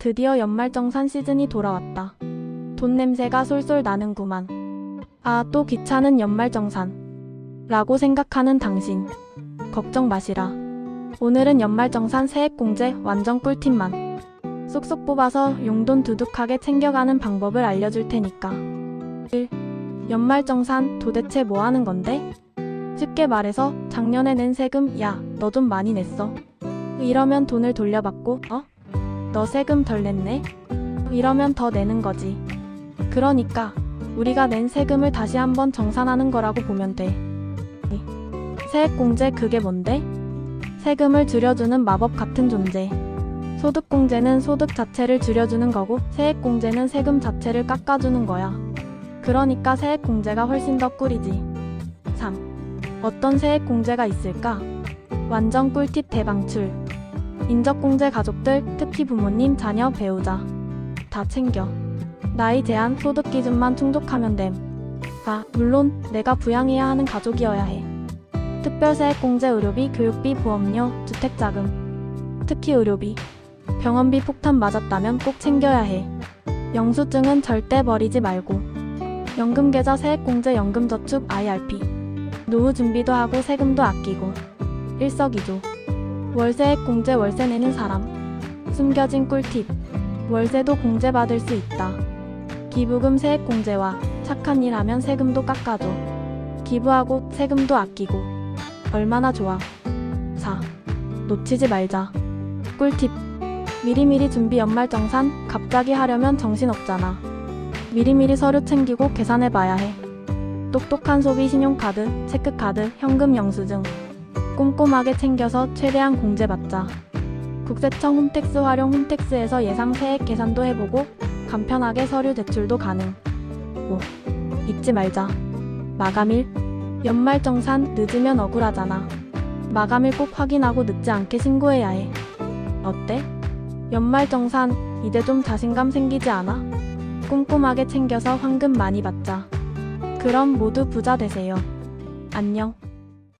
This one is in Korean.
드디어 연말정산 시즌이 돌아왔다. 돈 냄새가 솔솔 나는구만. 아, 또 귀찮은 연말정산. 라고 생각하는 당신. 걱정 마시라. 오늘은 연말정산 세액공제 완전 꿀팁만. 쏙쏙 뽑아서 용돈 두둑하게 챙겨가는 방법을 알려줄 테니까. 1. 연말정산 도대체 뭐 하는 건데? 쉽게 말해서 작년에 낸 세금 야, 너 좀 많이 냈어. 이러면 돈을 돌려받고, 어? 너 세금 덜 냈네? 이러면 더 내는 거지. 그러니까 우리가 낸 세금을 다시 한번 정산하는 거라고 보면 돼. 세액공제 그게 뭔데? 세금을 줄여주는 마법 같은 존재. 소득공제는 소득 자체를 줄여주는 거고 세액공제는 세금 자체를 깎아주는 거야. 그러니까 세액공제가 훨씬 더 꿀이지. 3. 어떤 세액공제가 있을까? 완전 꿀팁 대방출. 인적공제 가족들, 특히 부모님, 자녀, 배우자. 다 챙겨. 나이 제한, 소득 기준만 충족하면 됨. 아, 물론 내가 부양해야 하는 가족이어야 해. 특별세액 공제 의료비, 교육비, 보험료, 주택자금. 특히 의료비. 병원비 폭탄 맞았다면 꼭 챙겨야 해. 영수증은 절대 버리지 말고. 연금계좌 세액공제 연금저축 IRP. 노후 준비도 하고 세금도 아끼고. 일석이조. 월세액 공제 월세 내는 사람. 숨겨진 꿀팁. 월세도 공제받을 수 있다. 기부금 세액 공제와 착한 일 하면 세금도 깎아줘. 기부하고 세금도 아끼고. 얼마나 좋아. 4. 놓치지 말자. 꿀팁. 미리미리 준비 연말정산 갑자기 하려면 정신없잖아. 미리미리 서류 챙기고 계산해봐야 해. 똑똑한 소비 신용카드, 체크카드, 현금 영수증. 꼼꼼하게 챙겨서 최대한 공제받자. 국세청 홈택스 활용 홈택스에서 예상 세액 계산도 해보고 간편하게 서류 제출도 가능. 5. 잊지 말자. 마감일. 연말 정산 늦으면 억울하잖아. 마감일 꼭 확인하고 늦지 않게 신고해야 해. 어때? 연말 정산 이제 좀 자신감 생기지 않아? 꼼꼼하게 챙겨서 황금 많이 받자. 그럼 모두 부자 되세요. 안녕.